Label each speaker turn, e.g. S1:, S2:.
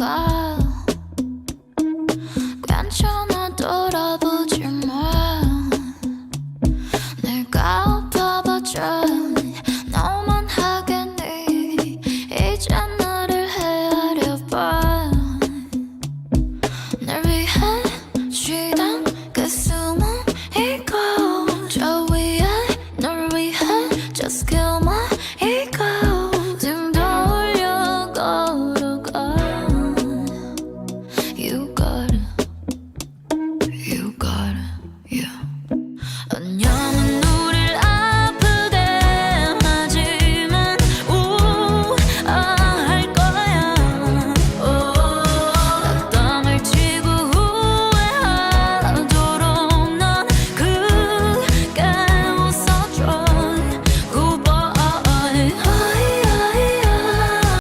S1: 봐. 괜찮아 돌아보지 마. 내가 아파봐줘. 너만 하겠니? 이제 나를 헤아려 봐날 위해 쉬던 그 숨은 이고 저 위에 널 위해 Just go God.